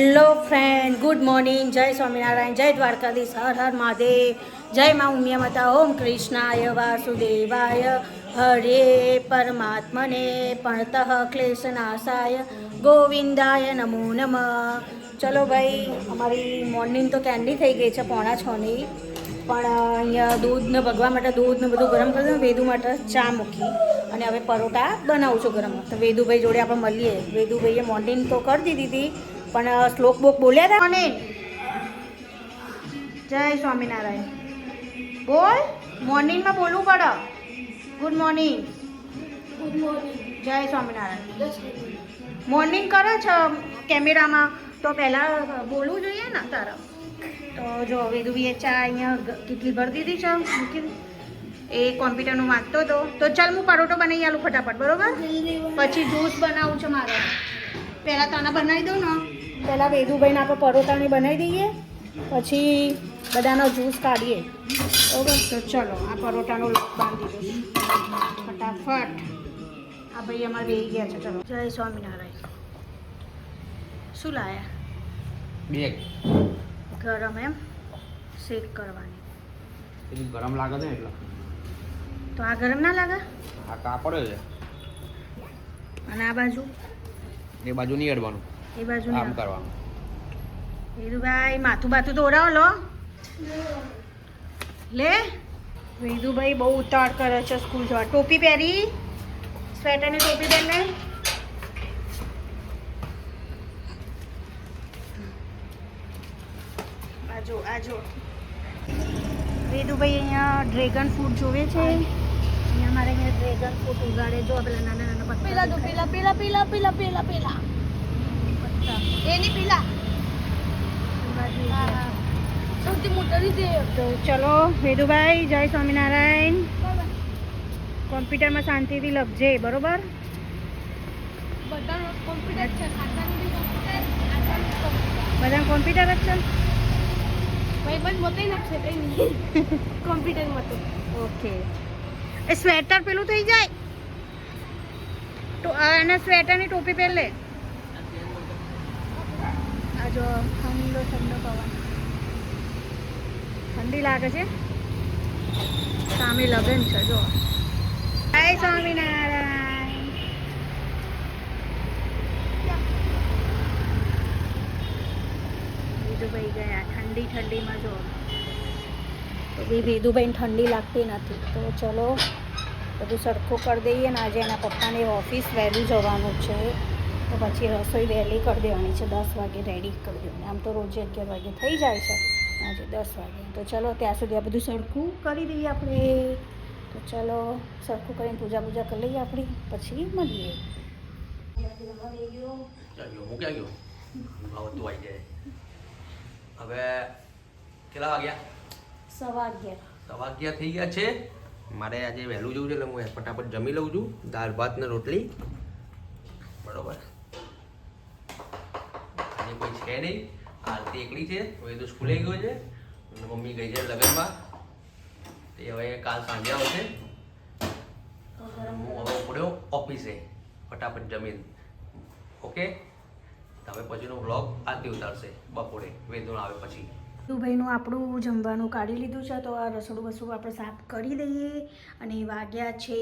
Hello friend good morning જય સ્વામિનારાયણ જય દ્વારકાધીશ હર હર મહાદેવ જય મા ઉમિયા માતા ઓમ કૃષ્ણાય વાસુદેવાય હરે પરમાત્મને પણતઃ ક્લેશનાશાય ગોવિંદાય નમો નમ ચલો ભાઈ, અમારી મોર્નિંગ તો કેન્ડી થઈ ગઈ છે પોણા છની પણ અહીંયા દૂધ ને ભગવા માટે દૂધ ને બધું ગરમ કરી દઉં, વેદુ માટે ચા મૂકી. અને હવે પરોઠા બનાવું છું ગરમ. તો વેદુભાઈ જોડે આપણે મળીએ. વેદુભાઈએ મોર્નિંગ તો કરી દીધી હતી. પણ શ્લોક બોક બોલ્યા હતા અને જય સ્વામિનારાયણ. બોલ મોર્નિંગમાં બોલવું પડે. ગુડ મોર્નિંગ ગુડ મોર્નિંગ જય સ્વામિનારાયણ. મોર્નિંગ કરે છે કેમેરામાં. તો પહેલાં બોલવું જોઈએ ને તારા? તો જો વેદુભાઈએ ચા અહીંયા કેટલી ભરી દીધી છે. મૂકી એ કોમ્પ્યુટરનું વાંચતો હતો. તો ચાલ હું પરોઠો બનાવી આલું ફટાફટ બરોબર? પછી જ્યુસ બનાવું છે મારે. પહેલાં તને બનાવી દઉં ને. પહેલાં વેદુભાઈને આપણે પરોઠાની બનાવી દઈએ પછી બધાનો જ્યુસ કાઢીએ. બરોબર તો ચલો આ પરોટાનો લોટ બાંધી દઉં ફટાફટ. આ ભાઈ અમારે બેસી ગયા છે ચલો. જય સ્વામિનારાયણ. શું લાયા? બેગ. ગરમ એમ? શેક કરવાની. ગરમ લાગે છે એટલે. તો આ ગરમ ના લાગે? આ કાપડ છે. અને આ બાજુ? એ બાજુ નહીં અડવાનું. એ બાજુ આમ કરવાનું. વેદુભાઈ માથું બાથું તો ઓરાવો લો. લે. વેદુભાઈ બહુ ઉતાળ કરે છે સ્કૂલ જવા. ટોપી પહેરી. સ્વેટરની ટોપી પહેર આજો આજો વેદુભાઈ અહીંયા ડ્રેગન ફ્રૂટ જોવે છે. અહીંયા મારે અહીંયા ડ્રેગન ફ્રૂટ ઉગાડે. જો પેલા નાના નાના પેલા. પેલા પેલા પેલા પેલા પેલા પેલા. એની પેલા. તે તો ચલો વેદુભાઈ જય સ્વામિનારાયણ. કોમ્પ્યુટરમાં શાંતિથી લખજે બરોબર? બધા કોમ્પ્યુટર કોમ્પ્યુટર કોમ્પ્યુટર કોમ્પ્યુટર જ છે? ભાઈ બસ બતાવી નાખશે કઈ નહીં. કોમ્પ્યુટરમાં તો ઓકે. એ સ્વેટર પેલું થઈ જાય? તો આના સ્વેટરની ટોપી પહેર લે. જો ઠંડો ઠંડો પવન. ઠંડી લાગે છે? સામે લગન છે, જો. જય સ્વામિનારાયણ. દુબઈ ગયા, ઠંડી, ઠંડીમાં જો. બી ઠંડી લાગતી નથી. તો ચલો, બધું સરખું કરી દઈએ ને આજે એના પપ્પાને ઓફિસ વહેલું જવાનું છે. તો પછી રસોઈ વહેલી કરી દેવાની છે દસ વાગે રેડી કરી દેવાની. આમ તો રોજે અગિયાર વાગે થઈ જાય છે આજે દસ વાગે. તો ચલો ત્યાં સુધી આ બધું સરખું કરી દઈએ આપણે. તો ચલો સરખું કરીને પૂજા પૂજા કરી લઈએ આપણી પછી મળીએ. હું ક્યાં ગયો? હવે આવી જાય. હવે કેટલા વાગ્યા? સવા અગિયાર. સવા અગિયાર થઈ ગયા છે. મારે આજે વહેલું જવું છે એટલે હું ફટાફટ જમી લઉં છું. દાળ ભાત ને રોટલી. બરોબર. કોઈ છે નહીં. આરતી એકલી છે. હવે તો સ્કૂલે ગયો છે. મમ્મી ગઈ છે લગ્નમાં. તે હવે કાલ સાંજે આવશે. હું હવે પડ્યો ઓફિસે. ફટાફટ જમીન. ઓકે? હવે પછીનો વ્લોગ આરતી ઉતારશે. બપોરે. વેદુણ આવે પછી. ભાઈનું આપણું જમવાનું કાઢી લીધું છે, તો આ રસોડું બસોડું આપણે સાફ કરી દઈએ. અને વાગ્યા છે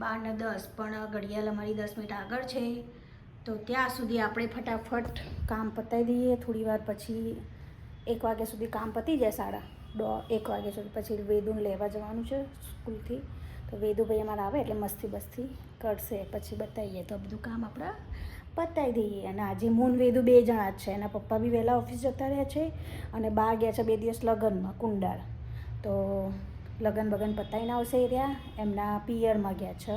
બાર ને દસ, પણ ઘડિયાળ અમારી દસ મિનિટ આગળ છે. તો ત્યાં સુધી આપણે ફટાફટ કામ પતાવી દઈએ. થોડી વાર પછી એક વાગ્યા સુધી કામ પતી જાય સાડા દો, એક વાગ્યા સુધી. પછી વેદુને લેવા જવાનું છે સ્કૂલથી. તો વેદુભાઈ અમારા આવે એટલે મસ્તી બસ્તી કરશે. પછી બતાવીએ. તો બધું કામ આપણા પતાવી દઈએ. અને આજે મૂન, વેદુ બે જણા જ છે. એના પપ્પા બી વહેલા ઓફિસ જતા રહ્યા છે અને બહાર ગયા છે બે દિવસ લગ્નમાં, કુંડાળ. તો લગ્ન બગન પતાવીને આવશે એ રહ્યા. એમના પિયરમાં ગયા છે.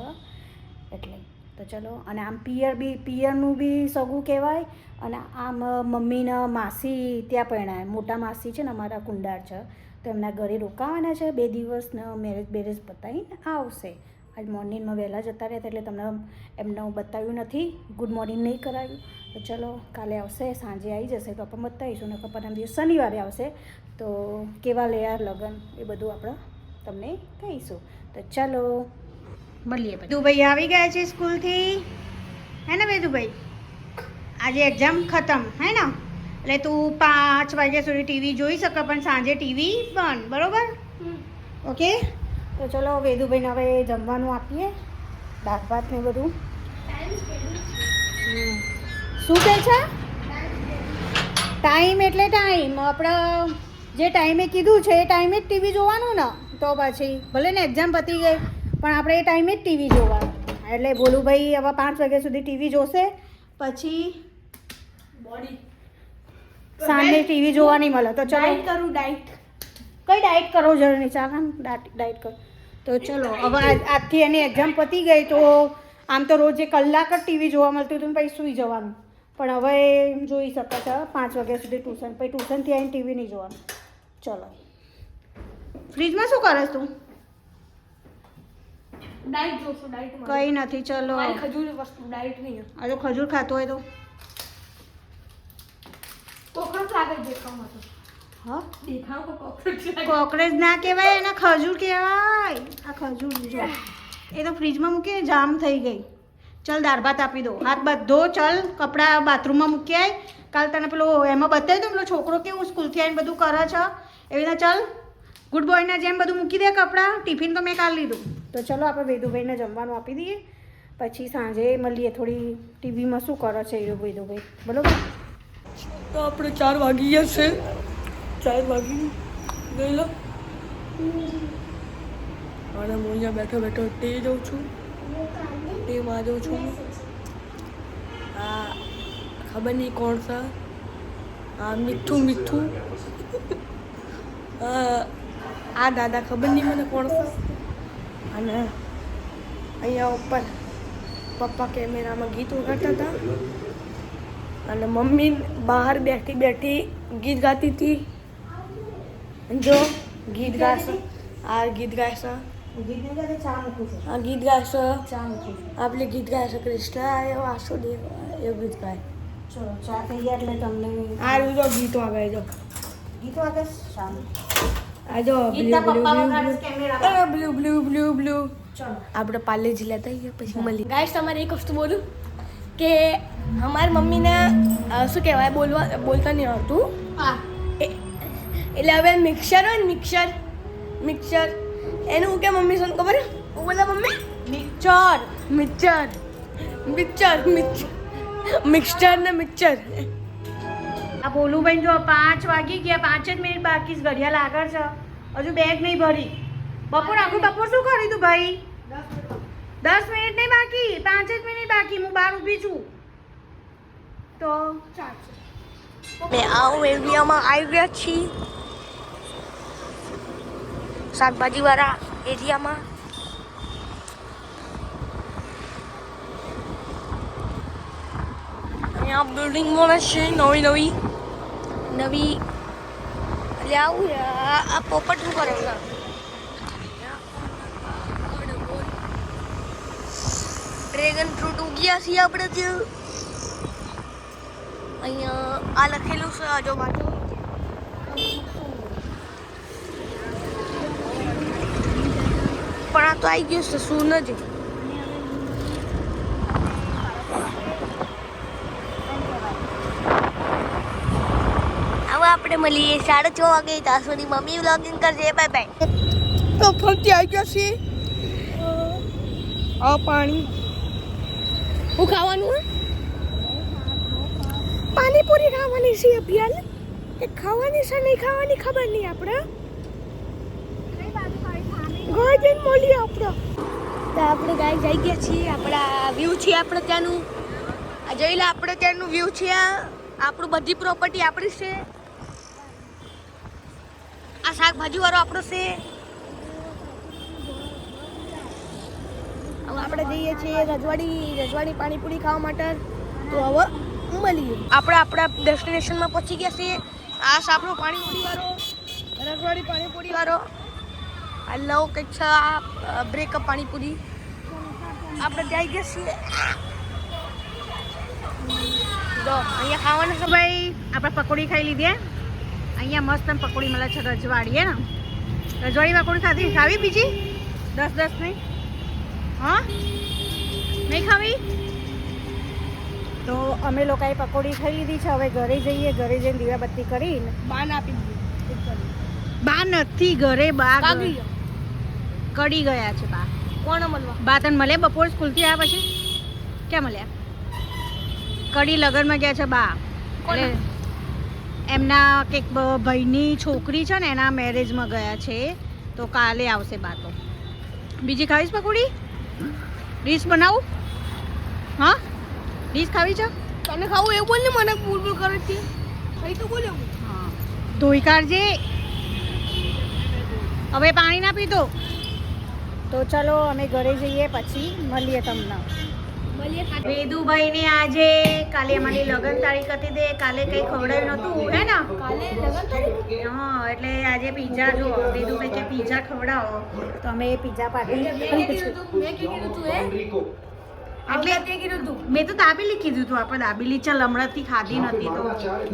એટલે તો ચલો, અને આમ પિયર બી, પિયરનું બી સગું કહેવાય, અને આમ મમ્મીના માસી ત્યાં પરણાય. મોટા માસી છે ને અમારા કુંડાર છે, તો એમના ઘરે રોકાવાના છે. બે દિવસનો મેરેજ, બેરેજ બતાવીને આવશે. આજ મોર્નિંગમાં વહેલા જતા રહ્યા એટલે તમને એમને બતાવ્યું નથી. ગુડ મોર્નિંગ નહીં કરાવ્યું તો ચલો, કાલે આવશે, સાંજે આવી જશે તો આપણે બતાવીશું. ને પરમ દિવસ શનિવારે આવશે. તો કેવા લેયા લગ્ન? એ બધું આપણે તમને કહીશું. તો ચલો. મળીએ દુબઈ આવી ગયા છે સ્કૂલથી. હે ને વેદુભાઈ આજે એક્ઝામ ખતમ હે ને? એટલે તું પાંચ વાગ્યા સુધી ટીવી જોઈ શકે પણ સાંજે ટીવી બંધ બરોબર? ઓકે? તો ચલો વેદુભાઈને હવે જમવાનું આપીએ. દાળ ભાત ને બધું. શું કહે છે? ટાઈમ એટલે ટાઈમ આપણે જે ટાઈમે કીધું છે એ ટાઈમે જ ટીવી જોવાનું ને. તો પછી ભલે ને એક્ઝામ પતી ગઈ પણ આપણે એ ટાઈમે જ ટીવી જોવાનું. એટલે ભોલુભાઈ હવે પાંચ વાગ્યા સુધી ટીવી જોશે. પછી બોડી સાંજે ટીવી જોવા નહીં મળે. તો ચલો. કરું ડાયટ કઈ ડાયટ કરો જરૂર? ચાલે ડાયટ કરો. તો ચલો હવે આજથી એની એક્ઝામ પતી ગઈ તો આમ તો રોજ કલાક જ ટીવી જોવા મળતું હતું પછી સૂઈ જવાનું. પણ હવે એ જોઈ શકે છે પાંચ વાગ્યા સુધી ટ્યુશન પછી ટ્યુશનથી આવીને ટીવી નહીં જોવાનું. ચલો. ફ્રીજમાં શું કરે તું? ડાઈટ જોશું ડાયટ કંઈ નથી ચલો. મારી ખજૂર વસ્તુ ડાયટ નહીં આ તો ખજૂર ખાતો હોય તો. કોકરોચ લાગે દેખાવમાં તો. હા? દેખાવ કોકરોચ ના કહેવાય એને ખજૂર કહેવાય. આ ખજૂર જો. એ તો ફ્રીજમાં મૂકીને જામ થઈ ગઈ. ચલ દાળ ભાત આપી દો. હાથ બધો ચલ કપડાં બાથરૂમમાં મૂકી આવી કાલ તને પેલો એમાં બતાવી દઉં પેલો છોકરો કેવું સ્કૂલથી આવીને બધું કરે છે. એવી રીતે ચલ ગુડ બોયના જેમ બધું મૂકી દે કપડાં ટિફિન તો મેં કાલ લીધું. તો ચલો આપણે વેદુભાઈને જમવાનું આપી દઈએ. પછી સાંજે મળીએ થોડી ટીવીમાં શું કરે છે એ વેદુભાઈ? બરોબર? તો આપણે ચાર વાગી ગયા છે. ચાર વાગી ગયેલો. અને હું અહીંયા બેઠો બેઠો તે જઉં છું. ટી જાઉં છું. આ ખબર નહીં કોણ છે. આ મીઠું મીઠું. આ દાદા ખબર નહીં મને કોણ છે. અને અહીંયા ઉપર પપ્પા કેમેરામાં ગીત વગાડતા હતા. અને મમ્મી બહાર બેઠી બેઠી ગીત ગાતી હતી. જો ગીત ગાશ આ ગીત ગાશ. આ ગીત ગાશ. આપણે ગીત ગાશ કૃષ્ણ આવ્યો વાસુદેવ એવું ગીત ગાય. ચલો ચા થઈ ગયા એટલે તમને આ જો ગીતો આવે જો ગીત વાગે શામ આ જો blue blue blue blue. Blue blue ચલો. આપણે પાર્લેજી લેતા આવીએ પછી મળી ગાઈસ તમારે એક વસ્તુ બોલું કે અમારી મમ્મીને શું કહેવાય બોલવા બોલતા નહીં આવતું હા. એ- એટલે હવે મિક્સર હોય ને મિક્સર મિક્સર. એનું હું કે મમ્મી શું ખબર? હું બોલા mummy? Mixer. Mixer. Mixer mixer mixer ને મિક્સર. બોલું જો પાંચ વાગી ગયા, પાંચ જ મિનિટ બાકી ઘડિયાળ આગળ છે. હજુ બેગ નહીં ભરી. બપોર આખું બપોર શું કરી તું ભાઈ? દસ મિનિટ નહીં બાકી, પાંચ જ મિનિટ બાકી, હું બહાર ઊભી છું. તો? મેં આવું એરિયામાં આવી ગયા છીએ. શાકભાજીવાળા એરિયામાં. અહીંયા બિલ્ડિંગ મળે છે નવી નવી નવી એટલે આવું. આ પોપટ શું કરે ડ્રેગન ફ્રૂટ ઉગ્યા છીએ આપણે ત્યાં અહીંયા આ લખેલું છે આજો બાજુ પણ આ તો આવી ગયું છે, શું નથી હવે આપણે મળીએ સાડા છ વાગે ત્યાં સુધી મમ્મી વ્લોગિંગ કરજે. બાય બાય તો ફરતી આવી ગયો છે? આ પાણી. હું ખાવાનું પાણીપુરી ખાવાની છે અભિયાન. કે ખાવાની છે નહીં ખાવાની ખબર નહીં આપણે. ગાય જઈને મળીએ આપણે. તો આપણે ગાય જઈ ગયા છીએ. આપણા વ્યૂ છે આપણે ત્યાંનું. આ જોઈ લે આપણે ત્યાંનું વ્યૂ છે આ. આપણું બધી પ્રોપર્ટી આપણી છે. આ શાકભાજી વાળો આપણો છે. હવે આપણે જઈએ છીએ રજવાડી રજવાડી પાણીપુરી ખાવા માટે. તો હવે મળીએ. આપણે આપણા ડેસ્ટિનેશનમાં પહોંચી ગયા છીએ. આ સાપડો આપણો પાણીપુરી વાળો. રજવાડી પાણીપુરી. વાળો. આ લવ કંઈક છે આ બ્રેકઅપ પાણીપુરી? આપણે જઈ ગયા છીએ. જો અહીંયા ખાવાના છે ભાઈ. આપણે પકોડી ખાઈ લીધી? અહીંયા મસ્ત પકોડી મળે છે રજવાડી ને? રજવાડી પકોડી ખાધી? ખાવી બીજી? દસ દસ નહીં? હા? નહીં ખાવી? તો અમે લોકોએ પકોડી ખાઈ લીધી છે હવે ઘરે જઈએ ઘરે જઈને દીવાબત્તી કરીને બાન આપી દીધી. બા નથી ઘરે બા કડી ગયા છે બા. કોણ મળવા બા તને મળ્યા બપોર સ્કૂલથી આવ્યા પછી? ક્યાં મળ્યા? કડી લગનમાં ગયા છે બા. કોના? એમના કંઈક ભાઈની છોકરી છે ને એના મેરેજમાં ગયા છે. તો કાલે આવશે બાતો. બીજી ખાવીશ પકોડી? ડીશ બનાવું? હા? ડીશ ખાવી છે? તને ખાવું એવું બોલ ને મને બોલ બોલ કરે છે. ખાઈ તો બોલ્યો હા. ધોઈ કાઢજે. હવે પાણી ના પીધો. તો ચલો અમે ઘરે જઈએ પછી. મળીએ તમને. મળીએ ને આજે કાલે અમારી લગ્ન તારીખ હતી તે કાલે કંઈ ખવડાવ્યું નહોતું હે ને કાલે લગ્ન તારીખ હા એટલે આજે પીઝા જો વેદુભાઈ કે પીઝા ખવડાવો તો અમે પીઝા પાર્ટી મેં કીધું તું મેં કીધું તું એટલે તે તું મેં તો દાબેલી કીધું હતું આપણે દાબેલી ચાલ હમણાંથી ખાધી નથી તો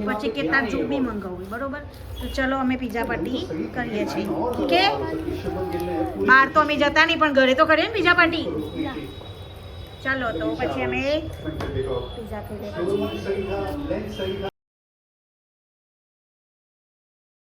પછી કે તાર જો બી મંગાવું બરોબર તો ચલો અમે પીઝા પાર્ટી કરીએ છીએ કે બહાર તો અમે જતા નહીં પણ ઘરે તો કરીએ ને પીઝા પાર્ટી ચાલો તો પછી અમે પીઝા ખાઈ લઈએ